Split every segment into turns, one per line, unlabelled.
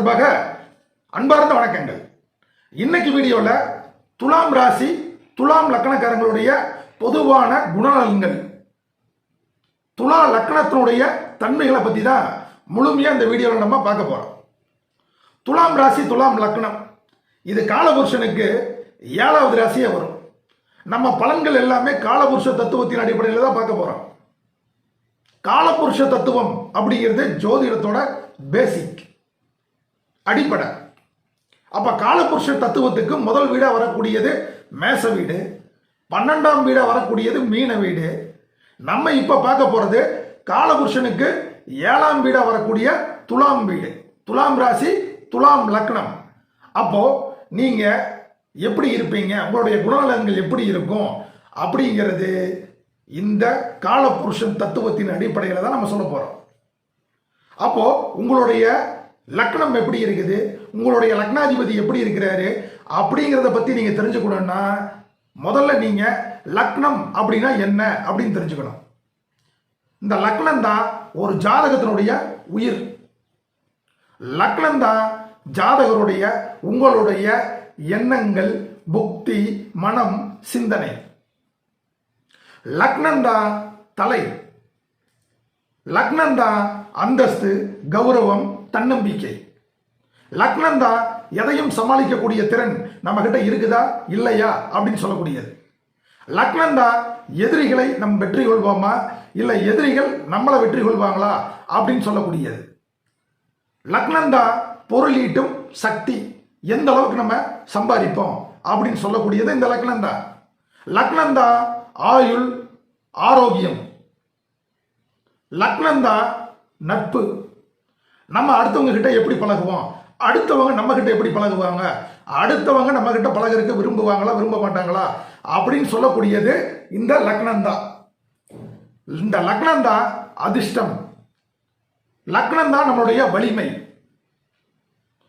சார்பாக அன்பார்ந்த வணக்கங்கள். இன்னைக்கு வீடியோவில் துலாம் ராசி துலாம் லக்கணக்காரங்களுடைய பொதுவான குணநலன்கள். துலா லக்கணத்தினுடைய தன்மைகளை பற்றி தான் முழுமையாக இந்த வீடியோவில் நம்ம பார்க்க போகிறோம் துலாம் ராசி துலாம் லக்னம் இது காலபுருஷனுக்கு ஏழாவது ராசியே வரும். நம்ம பலன்கள் எல்லாமே காலபுருஷ தத்துவத்தின் அடிப்படையில் தான் பார்க்க போகிறோம் காலபுருஷ தத்துவம் அப்படிங்கிறது ஜோதிடத்தோட பேசிக் அடிப்படை. அப்ப காலபுருஷ தத்துவத்துக்கு முதல் வீடா வரக்கூடியது மேச வீடு பன்னெண்டாம் வீடா வரக்கூடியது மீன வீடு. நம்ம இப்ப பார்க்க போறது காலபுருஷனுக்கு ஏழாம் வீடா வரக்கூடிய துலாம் வீடு. துலாம் ராசி துலாம் லக்னம். அப்போ நீங்க எப்படி இருப்பீங்க? உங்களுடைய குணநலன்கள் எப்படி இருக்கும்? அப்படிங்கிறது இந்த காலபுருஷன் தத்துவத்தின் அடிப்படையில் தான் நம்ம சொல்ல போறோம். அப்போ உங்களுடைய லக்னம் எப்படி இருக்குது? உங்களுடைய லக்னாதிபதி எப்படி இருக்கிறாரு? அப்படிங்கிறத பற்றி நீங்கள் தெரிஞ்சுக்கணும்னா முதல்ல நீங்கள் லக்னம் அப்படின்னா என்ன அப்படின்னு தெரிஞ்சுக்கணும். இந்த லக்னம் தான் ஒரு ஜாதகத்தினுடைய உயிர். லக்னம் தான் ஜாதகருடைய உங்களுடைய எண்ணங்கள் புக்தி மனம் சிந்தனை. லக்னந்தா தலை. லக்னந்தா அந்தஸ்து கௌரவம் தன்னம்பிக்கை. லக்னந்தா எதையும் சமாளிக்கக்கூடிய திறன் நம்ம கிட்ட இருக்குதா? இல்லையா? அப்படின்னு சொல்லக்கூடியது. லக்னந்தா எதிரிகளை நம் வெற்றி கொள்வோமா? இல்லை எதிரிகள் நம்மளை வெற்றி கொள்வாங்களா? அப்படின்னு சொல்லக்கூடியது. லக்னந்தா பொருளீட்டும் சக்தி. எந்த அளவுக்கு நம்ம சம்பாதிப்போம்? அப்படின்னு சொல்லக்கூடியது இந்த லக்னந்தா. லக்னந்தா ஆயுள் ஆரோக்கியம். லக்னந்தா நட்பு. நம்ம அடுத்தவங்க கிட்ட எப்படி பழகுவோம்? அடுத்தவங்க நம்ம கிட்ட எப்படி பழகுவாங்க? அடுத்தவங்க நம்ம கிட்ட பழகிறதுக்கு விரும்புவாங்களா விரும்ப மாட்டாங்களா? அப்படின்னு சொல்லக்கூடியது இந்த லக்னந்தா. இந்த லக்னந்தா அதிர்ஷ்டம். லக்னந்தா நம்மளுடைய வலிமை.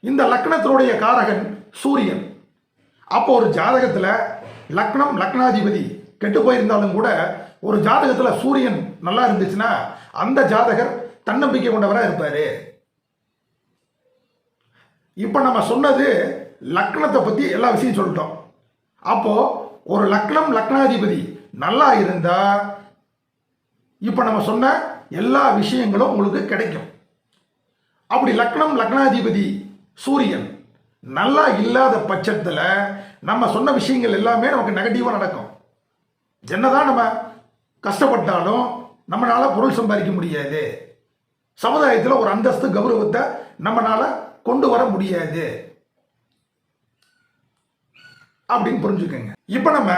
இந்த லக்னத்தினுடைய காரகன் சூரியன். அப்போ ஒரு ஜாதகத்தில் லக்னம் லக்னாதிபதி கெட்டு போயிருந்தாலும் கூட ஒரு ஜாதகத்தில் சூரியன் நல்லா இருந்துச்சுன்னா அந்த ஜாதகர் தன்னம்பிக்கை கொண்டவராக இருப்பாரு. இப்போ நம்ம சொன்னது லக்னத்தை பற்றி எல்லா விஷயம் சொல்லிட்டோம். அப்போது ஒரு லக்னம் லக்னாதிபதி நல்லா இருந்தால் இப்போ நம்ம சொன்ன எல்லா விஷயங்களும் உங்களுக்கு கிடைக்கும். அப்படி லக்னம் லக்னாதிபதி சூரியன் நல்லா இல்லாத பட்சத்தில் நம்ம சொன்ன விஷயங்கள் எல்லாமே நமக்கு நெகட்டிவாக நடக்கும். என்னதான் நம்ம கஷ்டப்பட்டாலும் நம்மளால் பொருள் சம்பாதிக்க முடியாது. சமுதாயத்தில் ஒரு அந்தஸ்து கௌரவத்தை நம்மளால் கொண்டு வர முடியாது. அப்படின்னு புரிஞ்சுக்கோங்க. இப்போ நம்ம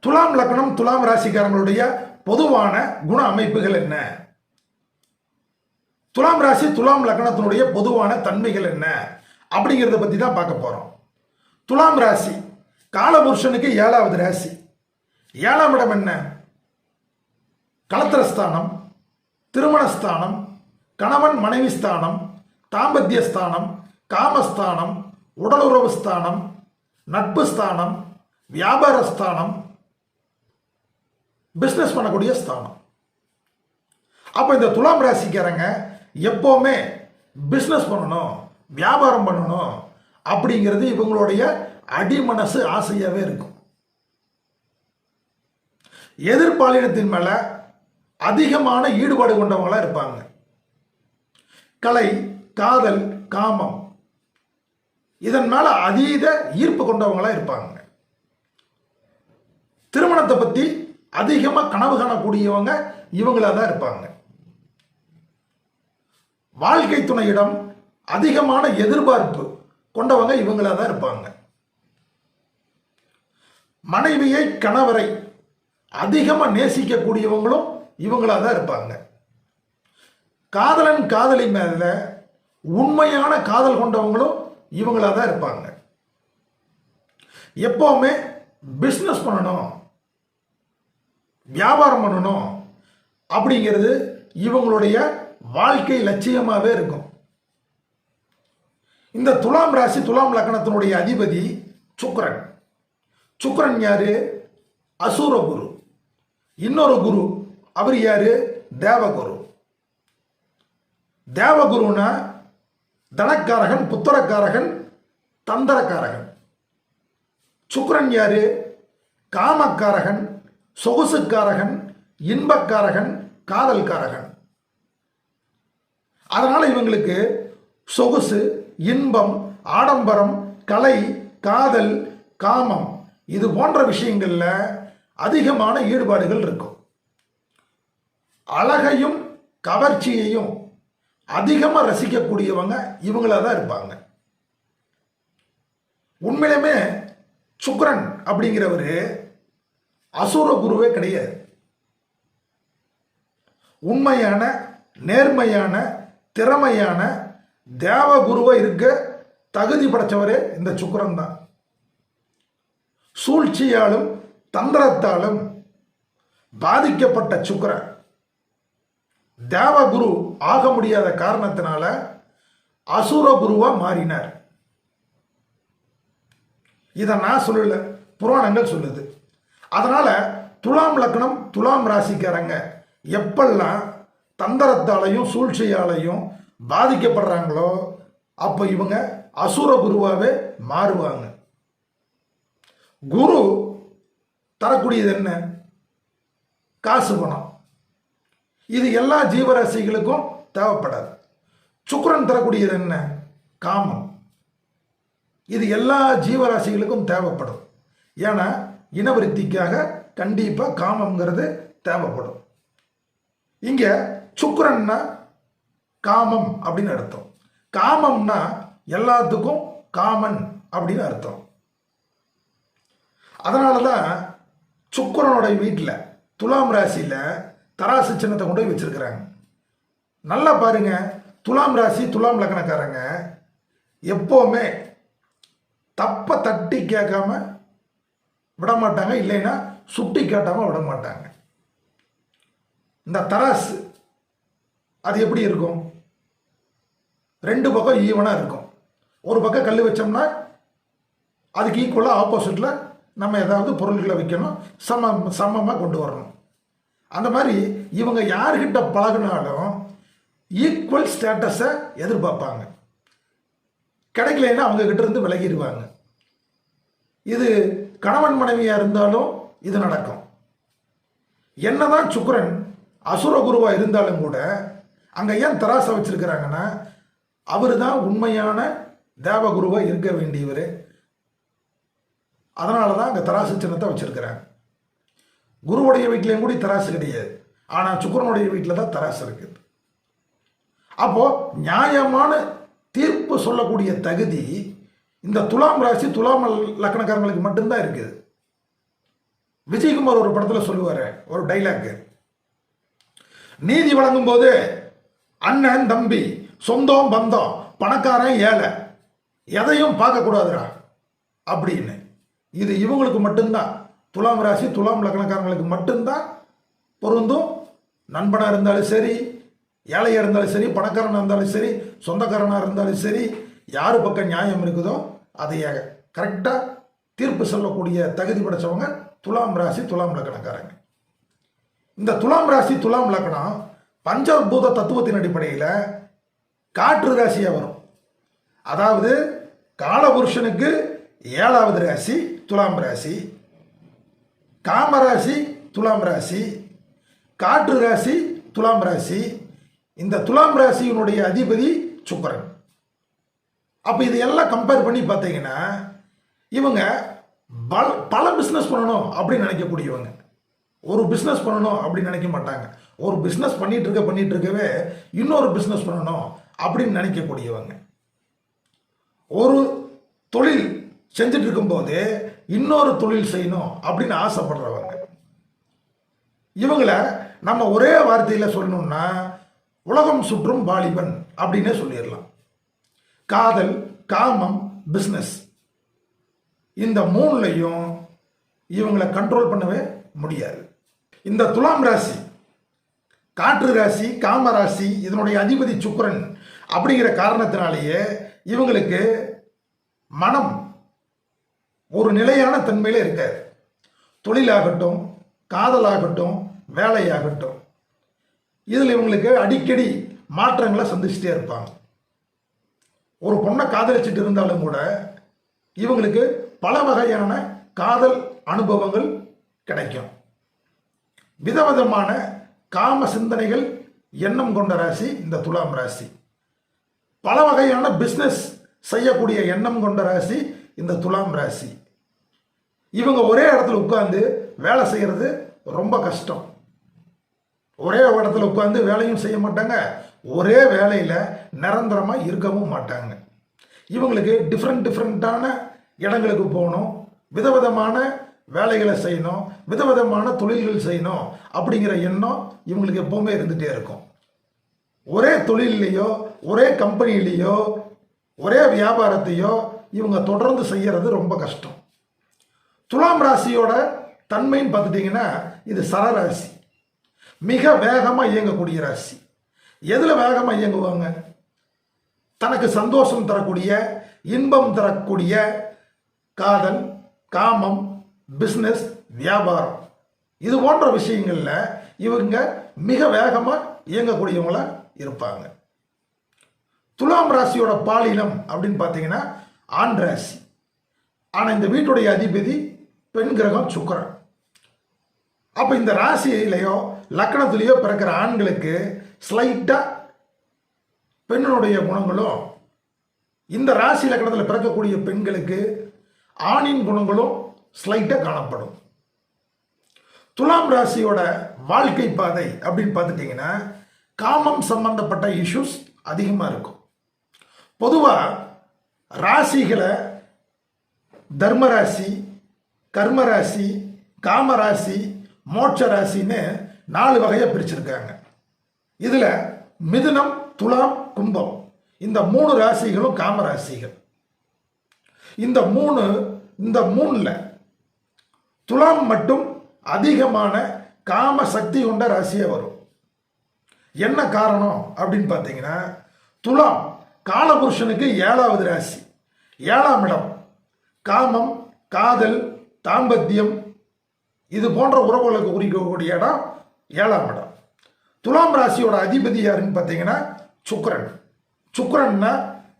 துலாம் லக்னம் துலாம் ராசிக்காரங்களுடைய பொதுவான குண அமைப்புகள் என்ன? துலாம் ராசி துலாம் லக்னத்தினுடைய பொதுவான தன்மைகள் என்ன? அப்படிங்கிறத பற்றி தான் பார்க்க போகிறோம் துலாம் ராசி காலபுருஷனுக்கு ஏழாவது ராசி. ஏழாம் இடம் என்ன? கலத்திரஸ்தானம் திருமணஸ்தானம் கணவன் மனைவி ஸ்தானம் தாம்பத்திய ஸ்தானம் காமஸ்தானம் உடலுறவு ஸ்தானம் நட்பு ஸ்தானம் வியாபார ஸ்தானம் பிஸ்னஸ் பண்ணக்கூடிய ஸ்தானம். அப்போ இந்த துலாம் ராசிக்காரங்க எப்போவுமே பிஸ்னஸ் பண்ணணும் வியாபாரம் பண்ணணும் அப்படிங்கிறது இவங்களுடைய அடிமனசு ஆசையாகவே இருக்கும். எதிர்பாலினத்தின் மேல அதிகமான ஈடுபாடு கொண்டவங்களா இருப்பாங்க. கலை காதல் காமம் இதன் மேல அதீத ஈர்ப்பு கொண்டவங்களா இருப்பாங்க. திருமணத்தை பத்தி அதிகமா கனவு காணக்கூடியவங்க இவங்களா தான் இருப்பாங்க. வாழ்க்கை துணையிடம் அதிகமான எதிர்பார்ப்பு கொண்டவங்க இவங்களா தான் இருப்பாங்க. மனைவியை கணவரை அதிகமாக நேசிக்கக்கூடியவங்களும் இவங்களா தான் இருப்பாங்க. காதலன் காதலி மேல உண்மையான காதல் கொண்டவங்களும் இவங்களாக தான் இருப்பாங்க. எப்போவுமே பிஸ்னஸ் பண்ணணும். வியாபாரம் பண்ணணும். அப்படிங்கிறது இவங்களுடைய வாழ்க்கை லட்சியமாகவே இருக்கும். இந்த துலாம் ராசி துலாம் லக்னத்தினுடைய அதிபதி சுக்ரன் சுக்ரன் யாரு? அசூர குரு. இன்னொரு குரு அவர் யாரு? தேவகுரு. தேவகுருன்னா தனக்காரகன் புத்திரக்காரகன் தந்தரக்காரகன் சுக்கரன் யாரு? காமக்காரகன் சொகுசுக்காரகன் இன்பக்காரகன் காதல்காரகன். அதனால இவங்களுக்கு சொகுசு இன்பம் ஆடம்பரம் கலை காதல் காமம் இது போன்ற விஷயங்களில் அதிகமான ஈடுபாடுகள் இருக்கும். அழகையும் கவர்ச்சியையும் அதிகமாக ரசிக்கக்கூடியவங்க இவங்களா தான் இருப்பாங்க. உண்மையிலுமே சுக்ரன் அப்படிங்கிறவர் அசுர குருவே கிடையாது. உண்மையான நேர்மையான திறமையான தேவ குருவா இருக்க தகுதி படைச்சவரே இந்த சுக்கிரன் தான். சூழ்ச்சியாலும் தந்திரத்தாலும் பாதிக்கப்பட்ட சுக்கரன் தேவகுரு ஆக முடியாத காரணத்தினால அசுர குருவா மாறினார். இதை நான் சொல்லல புராணங்கள் சொல்லுது. அதனால துலாம் லக்னம் துலாம் ராசிக்காரங்க எப்பெல்லாம் தந்திரத்தாலையும் சூழ்ச்சியாலையும் பாதிக்கப்படுறாங்களோ அப்போ இவங்க அசுர குருவாகவே மாறுவாங்க. குரு தரக்கூடியது என்ன? காசு பணம். இது எல்லா ஜீவராசிகளுக்கும் தேவைப்படாது. சுக்கரன் தரக்கூடியது என்ன? காமம். இது எல்லா ஜீவராசிகளுக்கும் தேவைப்படும். ஏன்னா இனவிருத்திக்காக கண்டிப்பாக காமம்ங்கிறது தேவைப்படும். இங்கே சுக்கிரன்னா காமம் அப்படின்னு அர்த்தம். காமம்னா எல்லாத்துக்கும் காமன் அப்படின்னு அர்த்தம். அதனால தான் சுக்கரனுடைய வீட்டில் துலாம் ராசியில் தராசு சின்னத்தை கொண்டு போய் வச்சிருக்கிறாங்க. நல்லா பாருங்க துலாம் ராசி துலாம் லக்னக்காரங்க எப்போவுமே தப்பை தட்டி கேட்காம விட மாட்டாங்க இல்லைன்னா சுட்டி காட்டாமல் விட மாட்டாங்க இந்த தராசு அது எப்படி இருக்கும்? ரெண்டு பக்கம் ஈவனாக இருக்கும். ஒரு பக்கம் கல் வச்சோம்னா அதுக்கு ஈக்குவலாக ஆப்போசிட்டில் நம்ம ஏதாவது பொருள்களை வைக்கணும் சம சமமாக கொண்டு வரணும். அந்த மாதிரி இவங்க யார்கிட்ட பழகினாலும் ஈக்குவல் ஸ்டேட்டஸை எதிர்பார்ப்பாங்க. கிடைக்கலன்னா அவங்கக்கிட்ட இருந்து விலகிடுவாங்க. இது கணவன் மனைவியாக இருந்தாலும் இது நடக்கும். என்னதான் சுக்கரன் அசுர குருவாக இருந்தாலும் கூட அங்கே ஏன் தராசை வச்சுருக்கிறாங்கன்னா அவர் தான் உண்மையான தேவகுருவாக இருக்க வேண்டியவர். அதனால தான் அங்கே தராசு சின்னத்தை வச்சிருக்கிறாங்க. குருவுடைய வீட்லேயும் கூட தராசு கிடையாது. ஆனால் சுக்கிரனுடைய வீட்டில் தான் தராசு இருக்குது. அப்போது நியாயமான தீர்ப்பு சொல்லக்கூடிய தகுதி இந்த துலாம் ராசி துலாம் லக்கணக்காரங்களுக்கு மட்டும்தான் இருக்குது. விஜயகுமார் ஒரு படத்தில் சொல்லுவார் ஒரு டைலாக் நீதி வழங்கும் போது அண்ணன் தம்பி சொந்தம் பந்தம் பணக்காரன் ஏழை எதையும் பார்க்கக்கூடாதுடா அப்படின்னு. இது இவங்களுக்கு மட்டும்தான். துலாம் ராசி துலாம் லக்னக்காரங்களுக்கு மட்டும்தான் பொருந்தும். நண்பனாக இருந்தாலும் சரி ஏழையாக இருந்தாலும் சரி பணக்காரனாக இருந்தாலும் சரி சொந்தக்காரனாக இருந்தாலும் சரி யார் பக்கம் நியாயம் இருக்குதோ அதை கரெக்டாக தீர்ப்பு சொல்லக்கூடிய தகுதி படைச்சவங்க துலாம் ராசி துலாம் லக்னக்காரங்க. இந்த துலாம் ராசி துலாம் லக்னம் பஞ்சபூத தத்துவத்தின் அடிப்படையில் காற்று ராசியாக வரும். அதாவது காலபுருஷனுக்கு ஏழாவது ராசி துலாம் ராசி. காமராசி துலாம் ராசி. காற்று ராசி துலாம் ராசி. இந்த துலாம் ராசியினுடைய அதிபதி சுக்கரன். அப்போ இதையெல்லாம் கம்பேர் பண்ணி பார்த்தீங்கன்னா இவங்க பல பல பிஸ்னஸ் பண்ணணும் அப்படின்னு நினைக்கக்கூடியவங்க. ஒரு பிஸ்னஸ் பண்ணணும் அப்படின்னு நினைக்க மாட்டாங்க. ஒரு பிஸ்னஸ் பண்ணிட்டு இருக்க பண்ணிட்டு இருக்கவே இன்னொரு பிஸ்னஸ் பண்ணணும் அப்படின்னு நினைக்கக்கூடியவங்க. ஒரு தொழில் செஞ்சுட்டு இருக்கும்போது இன்னொரு தொழில் செய்யணும் அப்படின்னு ஆசைப்படுறவங்க. இவங்கள நம்ம ஒரே வார்த்தையில் சொல்லணும்னா உலகம் சுற்றும் வாலிபன் அப்படின்னே சொல்லிடலாம். காதல் காமம் பிஸ்னஸ் இந்த மூணுலையும் இவங்களை கண்ட்ரோல் பண்ணவே முடியாது. இந்த துலாம் ராசி காற்று ராசி காம ராசி இதனுடைய அதிபதி சுக்கரன் அப்படிங்கிற காரணத்தினாலேயே இவங்களுக்கு மனம் ஒரு நிலையான தன்மையில் இருக்காது தொழிலாகட்டும் காதலாகட்டும் வேலையாகட்டும். இதில் இவங்களுக்கு அடிக்கடி மாற்றங்களை சந்திச்சுட்டே இருப்பாங்க. ஒரு பொண்ணை காதலிச்சுட்டு இருந்தாலும் கூட இவங்களுக்கு பல வகையான காதல் அனுபவங்கள் கிடைக்கும். விதவிதமான காம சிந்தனைகள் எண்ணம் கொண்ட ராசி இந்த துலாம் ராசி. பல வகையான பிஸ்னஸ் செய்யக்கூடிய எண்ணம் கொண்ட ராசி இந்த துலாம் ராசி. இவங்க ஒரே இடத்துல உட்காந்து வேலை செய்கிறது ரொம்ப கஷ்டம். ஒரே இடத்துல உட்காந்து வேலையும் செய்ய மாட்டாங்க. ஒரே வேலையில் நிரந்தரமாக இருக்கவும் மாட்டாங்க. இவங்களுக்கு டிஃப்ரெண்ட் டிஃப்ரெண்ட்டான இடங்களுக்கு போகணும். விதவிதமான வேலைகளை செய்யணும். விதவிதமான தொழில்கள் செய்யணும் அப்படிங்கிற எண்ணம் இவங்களுக்கு எப்போவுமே இருந்துகிட்டே இருக்கும். ஒரே தொழிலையோ ஒரே கம்பெனிலேயோ ஒரே வியாபாரத்தையோ இவங்க தொடர்ந்து செய்கிறது ரொம்ப கஷ்டம். துலாம் ராசியோட தன்மைன்னு பார்த்துட்டிங்கன்னா இது சரராசி. மிக வேகமாக இயங்கக்கூடிய ராசி. எதில் வேகமாக இயங்குவாங்க? தனக்கு சந்தோஷம் தரக்கூடிய இன்பம் தரக்கூடிய காதல் காமம் பிஸ்னஸ் வியாபாரம். இது போன்ற விஷயங்களில் இவங்க மிக வேகமாக இயங்கக்கூடியவங்களாக இருப்பாங்க. துலாம் ராசியோட பாலினம் அப்படின்னு பார்த்தீங்கன்னா ஆண் ராசி. ஆனால் இந்த வீட்டுடைய அதிபதி பெண் கிரகம் சுக்கரன். அப்போ இந்த ராசியிலையோ லக்கணத்திலேயோ பிறக்கிற ஆண்களுக்கு ஸ்லைட்டாக பெண்ணுடைய குணங்களும் இந்த ராசி லக்கணத்தில் பிறக்கக்கூடிய பெண்களுக்கு ஆணின் குணங்களும் ஸ்லைட்டாக காணப்படும். துலாம் ராசியோட வாழ்க்கை பாதை அப்படின்னு பார்த்துட்டிங்கன்னா காமம் சம்பந்தப்பட்ட இஷ்யூஸ் அதிகமாக இருக்கும். பொதுவாக ராசிகளை தர்மராசி கர்மராசி காமராசி மோட்ச ராசின்னு நாலு வகையாக பிரிச்சிருக்காங்க. இதில் மிதுனம் துலாம் கும்பம். இந்த மூணு ராசிகளும் காமராசிகள். இந்த மூணு இந்த மூணில் துலாம் மட்டும் அதிகமான காம சக்தி கொண்ட ராசியே வரும். என்ன காரணம் அப்படின்னு பார்த்தீங்கன்னா துலாம் காலபுருஷனுக்கு ஏழாவது ராசி. ஏழாம் இடம். காமம் காதல் தாம்பத்தியம் இது போன்ற உறவுகளுக்கு குறிக்கக்கூடிய இடம் ஏழாம் இடம். துலாம் ராசியோட அதிபதி யாருன்னு பார்த்தீங்கன்னா சுக்கரன். சுக்கரன்னா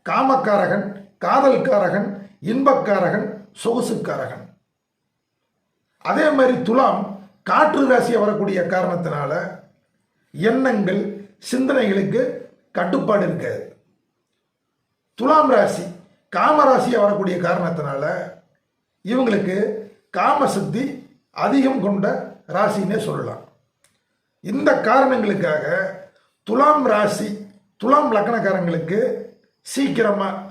காமக்காரகன் காதல்காரகன் இன்பக்காரகன் சொகுசுக்காரகன். அதே மாதிரி துலாம் காற்று ராசியை வரக்கூடிய காரணத்தினால எண்ணங்கள் சிந்தனைகளுக்கு கட்டுப்பாடு இருக்காது. துலாம் ராசி காமராசியாக வரக்கூடிய காரணத்தினால இவங்களுக்கு காமசக்தி அதிகம் கொண்ட ராசின்னே சொல்லலாம். இந்த காரணங்களுக்காக துலாம் ராசி துலாம் லக்னக்காரங்களுக்கு சீக்கிரமாக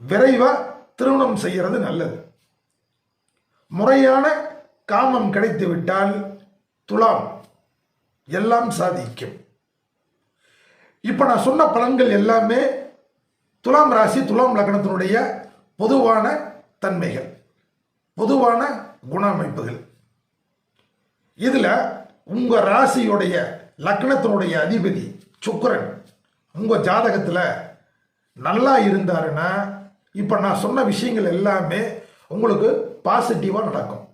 விரைவாக திருமணம் செய்கிறது நல்லது. முறையான காமம் கிடைத்து விட்டால் துலாம் எல்லாம் சாதிக்கும். இப்போ நான் சொன்ன பலன்கள் எல்லாமே துலாம் ராசி துலாம் லக்னத்தினுடைய பொதுவான தன்மைகள் பொதுவான குண அமைப்புகள் இதில் உங்கள் ராசியுடைய லக்னத்தினுடைய அதிபதி சுக்கரன் உங்கள் ஜாதகத்தில் நல்லா இருந்தாருன்னா இப்போ நான் சொன்ன விஷயங்கள் எல்லாமே உங்களுக்கு பாசிட்டிவாக நடக்கும்.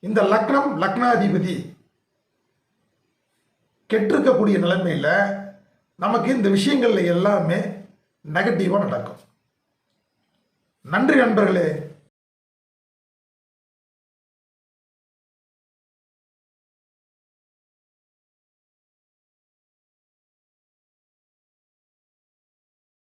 இந்த லக்னம் லக்னாதிபதி கெட்டிருக்கக்கூடிய நிலைமையில் நமக்கு இந்த விஷயங்கள்ல எல்லாமே நெகட்டிவாக நடக்கும். நன்றி நண்பர்களே.